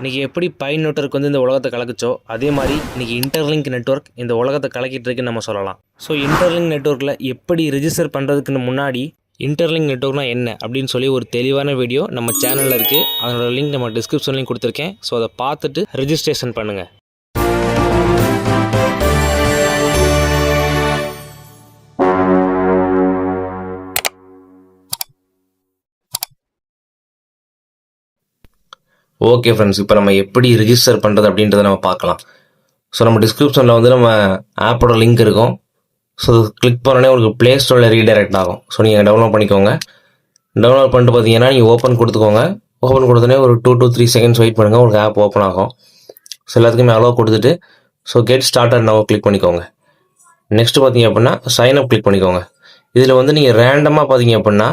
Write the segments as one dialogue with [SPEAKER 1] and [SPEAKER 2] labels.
[SPEAKER 1] இன்றைக்கி எப்படி by network வந்து இந்த உலகத்தை கலக்குச்சோ அதே மாதிரி இன்றைக்கி இன்டர்லிங்க் நெட்வொர்க் இந்த உலகத்தை கலக்கிட்டு இருக்குன்னு நம்ம சொல்லலாம். ஸோ இன்டர்லிங்க் நெட்வொர்க்கில் எப்படி ரிஜிஸ்டர் பண்ணுறதுக்குன்னு முன்னாடி இன்டர்லிங்க் நெட்வொர்க்னா என்ன அப்படின்னு சொல்லி ஒரு தெளிவான வீடியோ நம்ம சேனலில் இருக்குது அதனோட லிங்க் நம்ம டிஸ்கிரிப்ஷன்லையும் கொடுத்துருக்கேன். ஸோ அதை பார்த்துட்டு ரிஜிஸ்ட்ரேஷன் பண்ணுங்கள் ஓகே ஃப்ரெண்ட்ஸ் இப்போ நம்ம எப்படி ரிஜிஸ்டர் பண்ணுறது அப்படின்றத நம்ம பார்க்கலாம். ஸோ நம்ம டிஸ்கிரிப்ஷனில் வந்து நம்ம ஆப்போட லிங்க் இருக்கும். ஸோ கிளிக் பண்ணோடனே உங்களுக்கு ப்ளே ஸ்டோரில் ரீடைரக்ட் ஆகும். ஸோ நீங்கள் டவுன்லோட் பண்ணிக்கோங்க. டவுன்லோட் பண்ணிட்டு பார்த்தீங்கன்னா நீங்கள் ஓப்பன் கொடுத்துக்கோங்க. ஓப்பன் கொடுத்தோன்னே ஒரு two two three seconds wait பண்ணுங்கள் உங்களுக்கு ஆப் ஓப்பன் ஆகும். ஸோ எல்லாத்துக்குமே அலோவ் கொடுத்துட்டு so get started now click பண்ணிக்கோங்க. நெக்ஸ்ட் பார்த்தீங்க அப்படின்னா சைன் அப் கிளிக் பண்ணிக்கோங்க. இதில் வந்து நீங்கள் ரேண்டமாக பார்த்தீங்க அப்படின்னா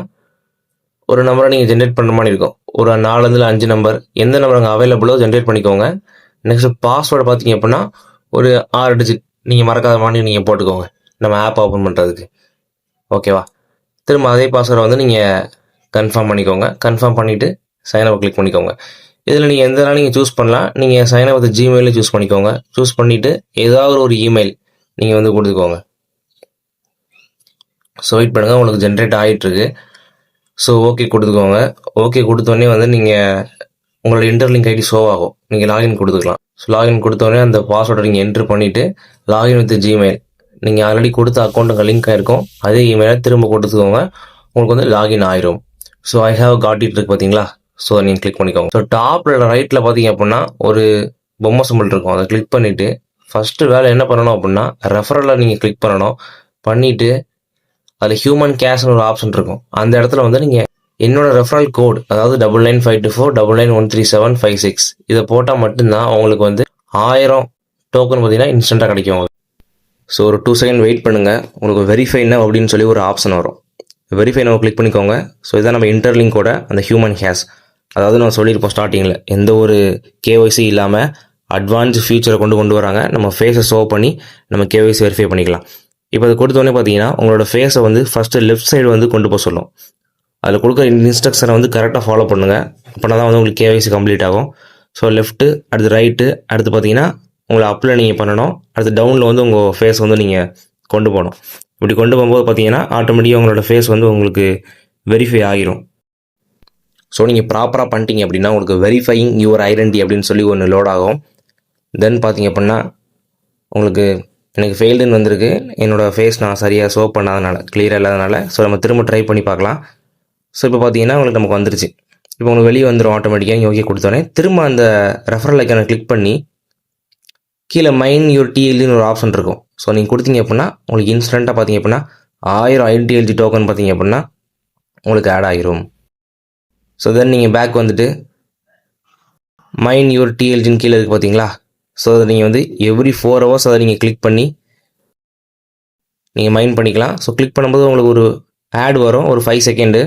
[SPEAKER 1] ஒரு நம்பரை நீங்கள் ஜென்ரேட் பண்ணுற மாதிரி இருக்கும். ஒரு நாலுலேருந்து அஞ்சு நம்பர் எந்த நம்பர் அங்கே அவைலபிளோ ஜென்ரேட் பண்ணிக்கோங்க. நெக்ஸ்ட் பாஸ்வேர்டு பார்த்தீங்க அப்படின்னா ஒரு ஆறு டிஜிட் நீங்கள் மறக்காத மாதிரி நீங்கள் போட்டுக்கோங்க. நம்ம ஆப் ஓப்பன் பண்ணுறதுக்கு ஓகேவா திரும்ப அதே பாஸ்வேர்டை வந்து நீங்கள் கன்ஃபார்ம் பண்ணிக்கோங்க. கன்ஃபார்ம் பண்ணிவிட்டு சைன் கிளிக் பண்ணிக்கோங்க. இதில் நீங்கள் எந்த நாளும் நீங்கள் சூஸ் பண்ணலாம். நீங்கள் சைனப் அப் வித் ஜிமெயிலே சூஸ் பண்ணிக்கோங்க. சூஸ் பண்ணிவிட்டு ஏதாவது ஒரு இமெயில் நீங்கள் வந்து கொடுத்துக்கோங்க. ஸோ வெயிட் பண்ணுங்கள் உங்களுக்கு ஜென்ரேட் ஆகிட்டுருக்கு ஸோ ஓகே கொடுத்துக்கோங்க. ஓகே கொடுத்தோடனே வந்து நீங்கள் உங்களோட இன்டர்லிங்க் ஐடி ஷோ ஆகும். நீங்கள் லாகின் கொடுத்துக்கலாம். ஸோ லாகின் கொடுத்தோடனே அந்த பாஸ்வேர்டை நீங்கள் என்ட்ரு பண்ணிவிட்டு லாகின் வித் ஜிமெயில் நீங்கள் ஆல்ரெடி கொடுத்த அக்கௌண்ட்டுங்க அங்கே லிங்க் ஆகிருக்கும் அதே இமெயிலை திரும்ப கொடுத்துக்கோங்க. உங்களுக்கு வந்து லாகின் ஆயிரும். So I have got it இருக்கு பார்த்தீங்களா ஸோ நீங்கள் கிளிக் பண்ணிக்கோங்க. ஸோ டாப்பில் ரைட்டில் பார்த்தீங்க அப்படின்னா ஒரு பொம்மை சிம்பிள் இருக்கும். அதை கிளிக் பண்ணிவிட்டு ஃபஸ்ட்டு வேலை என்ன பண்ணணும் அப்படின்னா ரெஃபரலில் நீங்கள் கிளிக் பண்ணணும். பண்ணிவிட்டு அதில் ஹியூமன் கேஷ்னு ஒரு ஆப்ஷன் இருக்கும். அந்த இடத்துல வந்து நீங்கள் என்னோட ரெஃபரல் கோட் அதாவது double nine five two four double nine one three seven five six இதை போட்டால் மட்டும்தான் உங்களுக்கு வந்து ஆயிரம் டோக்கன் பார்த்தீங்கன்னா இன்ஸ்டண்ட்டாக கிடைக்கும் ஸோ ஒரு டூ செகண்ட் வெயிட் பண்ணுங்கள் உங்களுக்கு வெரிஃபை அப்படின்னு சொல்லி ஒரு ஆப்ஷன் வரும். வெரிஃபை நம்ம கிளிக் பண்ணிக்கோங்க. ஸோ இதான் நம்ம இன்டர்லிங்கோட அந்த ஹியூமன் ஹேஸ் அதாவது நம்ம சொல்லியிருப்போம் ஸ்டார்டிங்கில் எந்த ஒரு கேஒய்சி இல்லாமல் அட்வான்ஸ் ஃபியூச்சரை கொண்டு கொண்டு வராங்க. நம்ம ஃபேஸை ஷோ பண்ணி நம்ம கேஒய்சி வெரிஃபை பண்ணிக்கலாம். இப்போ அது கொடுத்தோடனே பார்த்தீங்கன்னா உங்களோட ஃபேஸை வந்து ஃபஸ்ட்டு லெஃப்ட் சைடு வந்து கொண்டு போக சொல்லும். அதில் கொடுக்குற இன்ஸ்ட்ரக்ஷனை வந்து கரெக்டாக ஃபாலோ பண்ணுங்கள் அப்படின்னா தான் வந்து உங்களுக்கு கேவைசி கம்ப்ளீட் ஆகும். ஸோ லெஃப்ட்டு அடுத்து ரைட்டு அடுத்து பார்த்தீங்கன்னா உங்களை அப்பில் நீங்கள் பண்ணணும். அடுத்து டவுனில் வந்து உங்கள் ஃபேஸ் வந்து நீங்கள் கொண்டு போகணும். இப்படி கொண்டு போகும்போது பார்த்தீங்கன்னா ஆட்டோமேட்டிக்காக உங்களோட ஃபேஸ் வந்து உங்களுக்கு வெரிஃபை ஆகிரும். ஸோ நீங்கள் ப்ராப்பராக பண்ணிட்டீங்க அப்படின்னா உங்களுக்கு வெரிஃபையிங் யுவர் ஐடென்டி அப்படின்னு சொல்லி ஒன்று லோட் ஆகும். தென் பார்த்தீங்க அப்படின்னா உங்களுக்கு எனக்கு ஃபெயில்டுன்னு வந்திருக்கு. என்னோடய ஃபேஸ் நான் சரியாக ஷோ பண்ணாதனால கிளியராக இல்லாதனால. ஸோ நம்ம திரும்ப ட்ரை பண்ணி பார்க்கலாம். ஸோ இப்போ பார்த்தீங்கன்னா உங்களுக்கு நமக்கு வந்துருச்சு. இப்போ உங்களுக்கு வெளியே வந்துடும் ஆட்டோமேட்டிக்காக ஓகே கொடுத்தோன்னே திரும்ப அந்த ரெஃபரல் ஐக்கானை கிளிக் பண்ணி கீழே மைன் யூர் டிஎல்னு ஒரு ஆப்ஷன் இருக்கும். ஸோ நீங்கள் கொடுத்தீங்க அப்படின்னா உங்களுக்கு இன்ஸ்டண்ட்டாக பார்த்தீங்க அப்படின்னா ஆயிரம் ஐடிஎல்ஜி டோக்கன் பார்த்தீங்க அப்படின்னா உங்களுக்கு ஆட் ஆகிரும் ஸோ தென் நீங்கள் பேக் வந்துட்டு மைன் யூர் டிஎல்ஜின்னு கீழே இருக்குது பார்த்தீங்களா ஸோ அதை நீங்கள் வந்து எவ்ரி ஃபோர் ஹவர்ஸ் அதை நீங்கள் கிளிக் பண்ணி நீங்கள் மைண்ட் பண்ணிக்கலாம். ஸோ கிளிக் பண்ணும்போது உங்களுக்கு ஒரு ஆட் வரும் ஒரு ஃபைவ் செகண்டு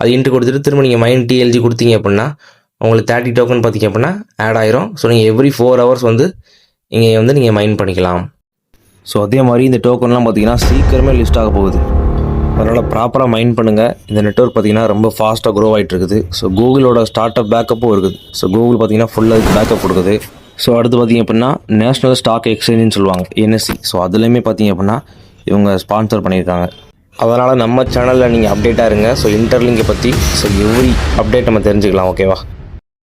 [SPEAKER 1] அது இன்ட்டு கொடுத்துட்டு திரும்ப நீங்கள் மைண்ட் டிஎல்ஜி கொடுத்தீங்க அப்படின்னா உங்களுக்கு தேர்ட்டி டோக்கன் பார்த்தீங்க அப்படின்னா ஆட் ஆயிரும். ஸோ நீங்கள் எவ்ரி ஃபோர் ஹவர்ஸ் வந்து இங்கே வந்து நீங்கள் மைண்ட் பண்ணிக்கலாம். ஸோ அதே மாதிரி இந்த டோக்கன்லாம் பார்த்தீங்கன்னா சீக்கிரமே லிஸ்ட் ஆக போகுது. அதனால் ப்ராப்பராக மைண்ட் பண்ணுங்கள் இந்த நெட்ஒர்க் பார்த்தீங்கன்னா ரொம்ப ஃபாஸ்ட்டாக க்ரோ ஆகிட்டு இருக்குது. ஸோ கூகுளோட ஸ்டார்ட் அப் பேக்கப்பும் இருக்குது. ஸோ கூகுள் பார்த்தீங்கன்னா ஃபுல்லாக பேக்கப் கொடுக்குது. ஸோ அடுத்து பார்த்தீங்க அப்படின்னா நேஷ்னல் ஸ்டாக் எக்ஸ்சேஞ்சுன்னு சொல்லுவாங்க என்எஸ்சி ஸோ அதுலேயுமே பார்த்தீங்க அப்படின்னா இவங்க ஸ்பான்சர் பண்ணியிருக்காங்க. அதனால் நம்ம சேனலில் நீங்கள் அப்டேட்டாக இருங்க. ஸோ இன்டர்லிங்கை பற்றி ஸோ எவ்ரி அப்டேட் நம்ம தெரிஞ்சுக்கலாம் ஓகேவா